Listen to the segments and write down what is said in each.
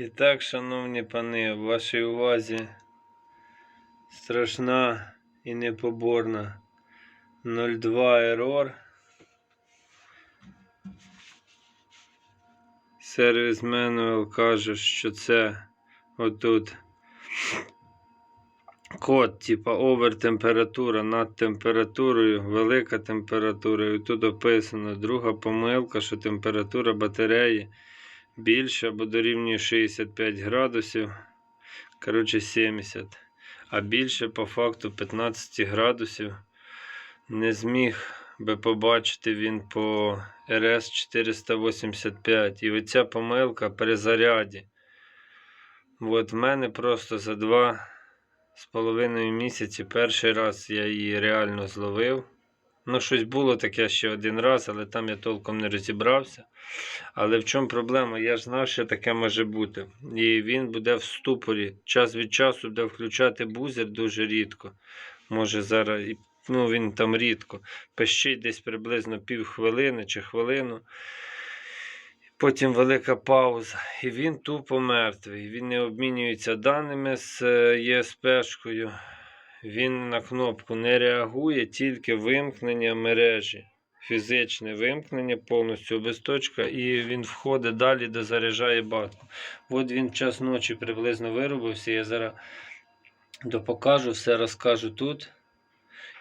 І так, шановні пани, в вашій увазі страшна і непоборна 02 ерор. Сервіс Менуел каже, що це отут код, типа овертемпература над температурою, велика температура. І тут описано друга помилка, що температура батареї більше або дорівнює 65 градусів. Коротше, 70. А більше по факту 15 градусів. Не зміг би побачити він по РС 485. І оця помилка при заряді. От в мене просто за два з половиною місяці перший раз я її реально зловив. Ну, щось було таке ще один раз, але там я толком не розібрався. Але в чому проблема? Я ж знав, що таке може бути. І він буде в ступорі. Час від часу буде включати бузер дуже рідко. Може зараз, ну він там рідко. Пищить десь приблизно пів хвилини чи хвилину. Потім велика пауза. І він тупо мертвий. Він не обмінюється даними з е, ЄСПшкою. Він на кнопку не реагує, тільки вимкнення мережі. Фізичне вимкнення повністю без точка, і він входить далі, дозаряджає батку. От він час ночі приблизно виробився. Я зараз допокажу, все розкажу тут.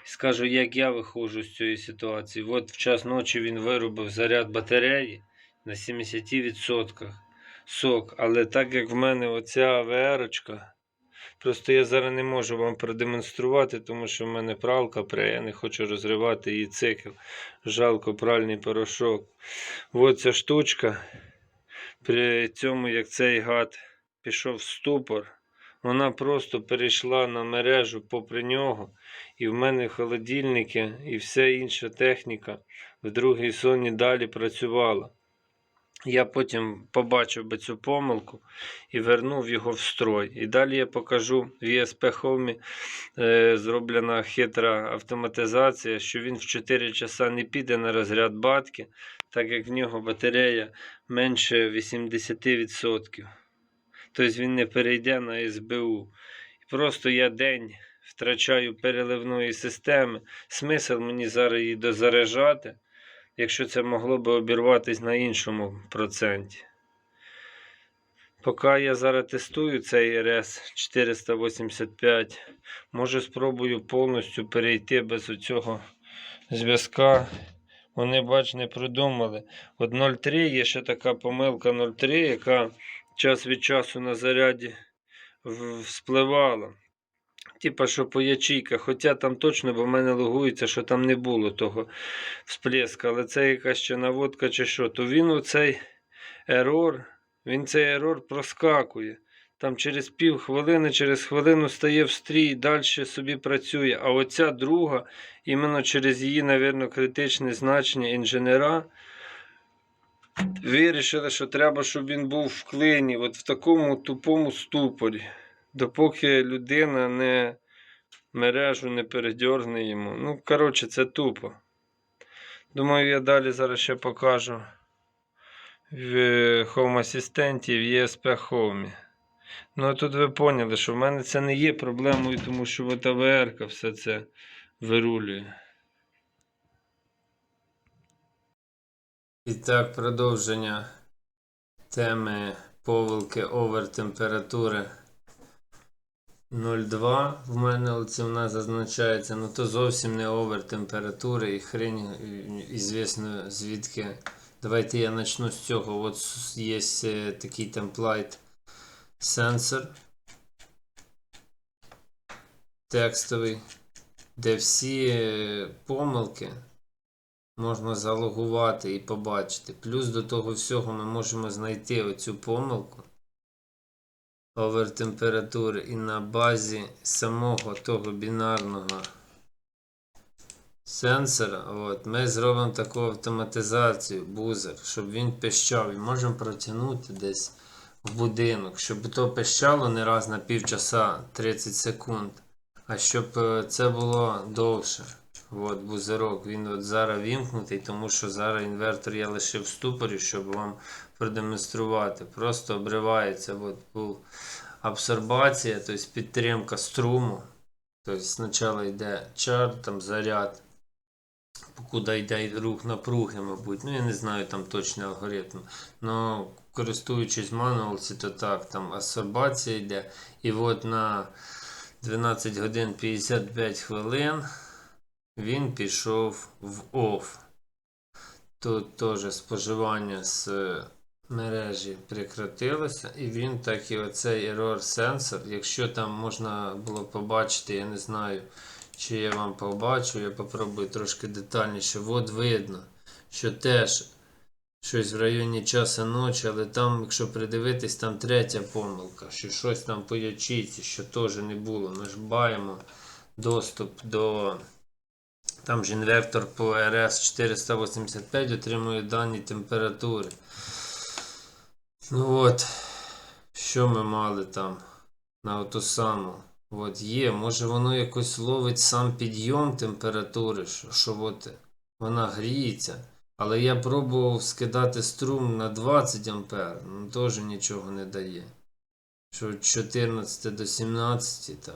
Скажу, як я виходжу з цієї ситуації. От в час ночі він виробив заряд батареї на 70% сок. Але так як в мене оця АВР-очка, Просто я зараз не можу вам продемонструвати, тому що в мене пралка пре, я не хочу розривати її цикл. Жалко пральний порошок. Ось ця штучка. При цьому, як цей гад пішов в ступор, вона просто перейшла на мережу попри нього. І в мене холодильники і вся інша техніка в другій зоні далі працювала. Я потім побачив би цю помилку і вернув його в строй. І далі я покажу в ESP Home е, зроблена хитра автоматизація, що він в 4 часа не піде на розряд батки, так як в нього батарея менше 80%. Тобто він не перейде на СБУ. Просто я день втрачаю переливної системи. Смисл мені зараз її дозаряджати якщо це могло би обірватися на іншому проценті. Поки я зараз тестую цей RS 485, може спробую повністю перейти без оцього зв'язка. Вони, бач, не придумали. От 0,3 є ще така помилка 0,3, яка час від часу на заряді вспливала. Типа, що по ячейках, хоча там точно, бо в мене логується, що там не було того всплеска, але це якась ще наводка чи що, то він оцей ерор, він цей ерор проскакує. Там через пів хвилини, через хвилину стає в стрій, далі собі працює. А оця друга, іменно через її, мабуть, критичне значення інженера, вирішили, що треба, щоб він був в клині, от в такому тупому ступорі допоки людина не мережу не передьорне йому. Ну, коротше, це тупо. Думаю, я далі зараз ще покажу в Home Assistant в ESP Home. Ну, а тут ви поняли, що в мене це не є проблемою, тому що от АВР все це вирулює. І так, продовження теми повилки овертемператури 0,2 в мене оце в нас зазначається, ну то зовсім не овер температури і хрень, звісно звідки. Давайте я почну з цього. От є е, такий темплайт сенсор текстовий, де всі е, помилки можна залогувати і побачити. Плюс до того всього ми можемо знайти оцю помилку овертемператури і на базі самого того бінарного сенсора от, ми зробимо таку автоматизацію, бузер, щоб він пищав і можемо протягнути десь в будинок, щоб то пищало не раз на півчаса 30 секунд, а щоб е, це було довше. От бузерок, він от зараз вімкнутий, тому що зараз інвертор я лишив в ступорі, щоб вам продемонструвати. Просто обривається от, абсорбація, тобто підтримка струму. Тобто спочатку йде чар, там заряд, покуди йде рух напруги, мабуть. Ну, я не знаю там точний алгоритм. Но користуючись мануалці, то так, там абсорбація йде. І от на 12 годин 55 хвилин він пішов в OFF. Тут теж споживання з мережі прекратилося, і він так і оцей error сенсор, якщо там можна було побачити, я не знаю, чи я вам побачу, я попробую трошки детальніше. От видно, що теж щось в районі часу ночі, але там, якщо придивитись, там третя помилка, що щось там по ячейці, що теж не було. Ми ж маємо доступ до. Там ж інвертор по RS 485 отримує дані температури. Ну от, що ми мали там на ту саму. От є, може воно якось ловить сам підйом температури, що, що от вона гріється. Але я пробував скидати струм на 20 А, ну теж нічого не дає. Що від 14 до 17 там.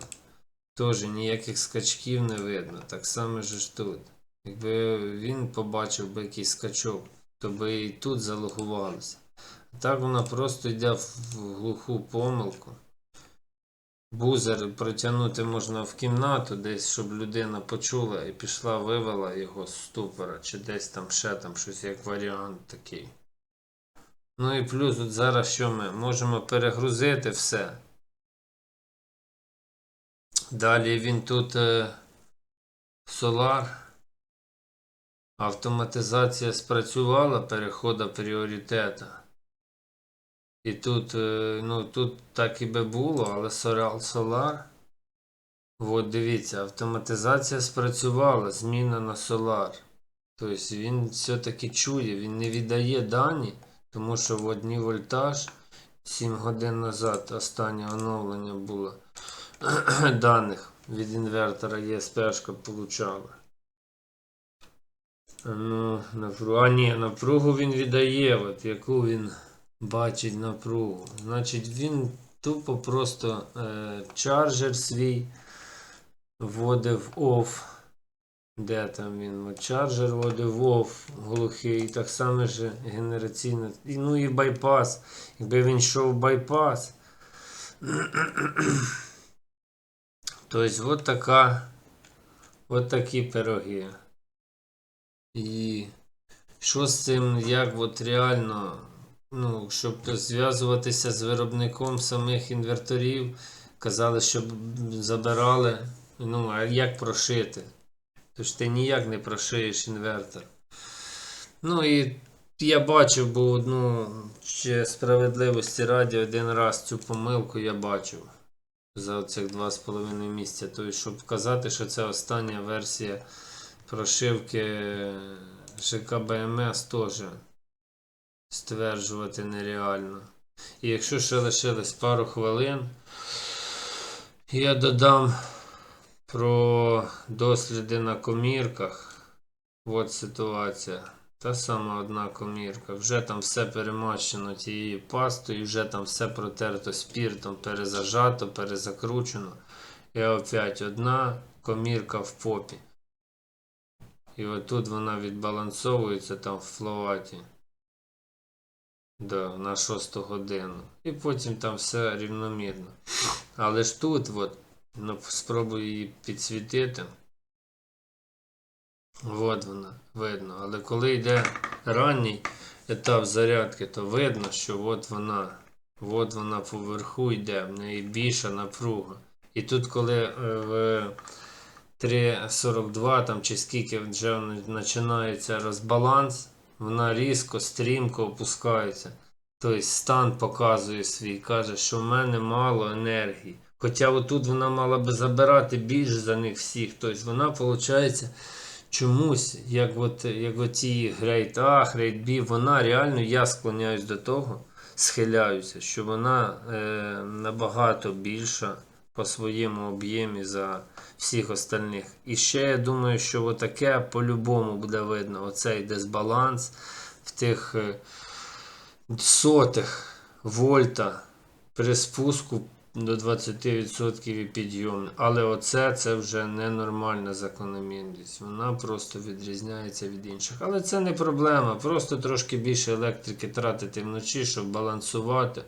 Теж ніяких скачків не видно. Так само ж тут. Якби він побачив би якийсь скачок, то би і тут залогувалося. А так вона просто йде в глуху помилку. Бузер протягнути можна в кімнату, десь, щоб людина почула і пішла, вивела його з ступора, чи десь там ще там щось як варіант такий. Ну і плюс от зараз що ми можемо перегрузити все. Далі він тут е, Solar. Автоматизація спрацювала переходу пріоритету. І тут, е, ну, тут так і би було, але Solar. От дивіться, автоматизація спрацювала, зміна на Solar. Тобто він все-таки чує, він не віддає дані, тому що в одній вольтаж 7 годин назад останнє оновлення було даних від інвертора ЄСПшка получала. Ну, напругу. А ні, напругу він віддає, от яку він бачить напругу. Значить, він тупо просто е, чарджер свій вводив off. Де там він? Чарджер вводив off глухий, І так само ж генераційна. І, ну і байпас. Якби він йшов байпас. Тобто, от така, от такі пироги. І що з цим, як от реально, ну, щоб зв'язуватися з виробником самих інверторів, казали, щоб забирали. Ну, а як прошити? Тож ти ніяк не прошиєш інвертор. Ну і я бачив, бо одну ще справедливості раді один раз цю помилку я бачив за цих 2,5 місяця. Тобто, щоб вказати, що це остання версія прошивки ЖК БМС теж стверджувати нереально. І якщо ще лишилось пару хвилин, я додам про досліди на комірках. От ситуація. Та сама одна комірка. Вже там все перемащено тією пастою, вже там все протерто спіртом, перезажато, перезакручено. І опять одна комірка в попі. І отут вона відбалансовується там в флоаті. Да, на 6 годину. І потім там все рівномірно. Але ж тут, от, ну, спробую її підсвітити. От вона, видно. Але коли йде ранній етап зарядки, то видно, що от вона, от вона поверху йде, в неї більша напруга. І тут, коли е, в 3.42 там чи скільки вже починається розбаланс, вона різко, стрімко опускається. Тобто стан показує свій, каже, що в мене мало енергії. Хоча отут вона мала би забирати більше за них всіх. Тобто вона, виходить, чомусь, як от, як оці Grade A, Grade B, вона реально, я склоняюсь до того, схиляюся, що вона е, набагато більша по своєму об'ємі за всіх остальних. І ще я думаю, що отаке по-любому буде видно. Оцей дисбаланс в тих е, сотих вольта при спуску до 20% і підйом. Але оце це вже ненормальна закономірність. Вона просто відрізняється від інших. Але це не проблема. Просто трошки більше електрики тратити вночі, щоб балансувати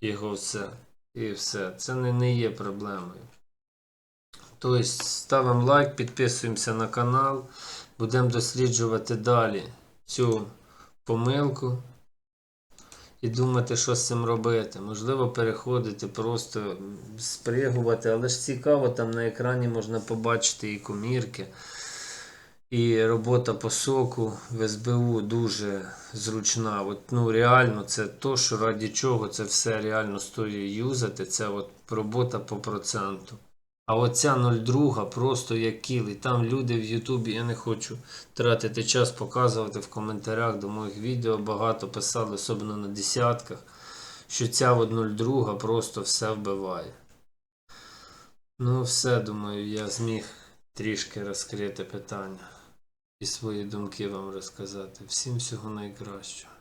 його все. І все. Це не, не є проблемою. Тобто ставимо лайк, підписуємося на канал. Будемо досліджувати далі цю помилку і думати, що з цим робити. Можливо, переходити, просто спригувати, але ж цікаво, там на екрані можна побачити і комірки, і робота по соку в СБУ дуже зручна. От, ну, реально, це то, що раді чого це все реально стоїть юзати, це от робота по проценту. А оця 0,2 просто як кіл. І там люди в Ютубі, я не хочу тратити час показувати в коментарях до моїх відео. Багато писали, особливо на десятках, що ця от 0,2 просто все вбиває. Ну, все, думаю, я зміг трішки розкрити питання і свої думки вам розказати. Всім всього найкращого.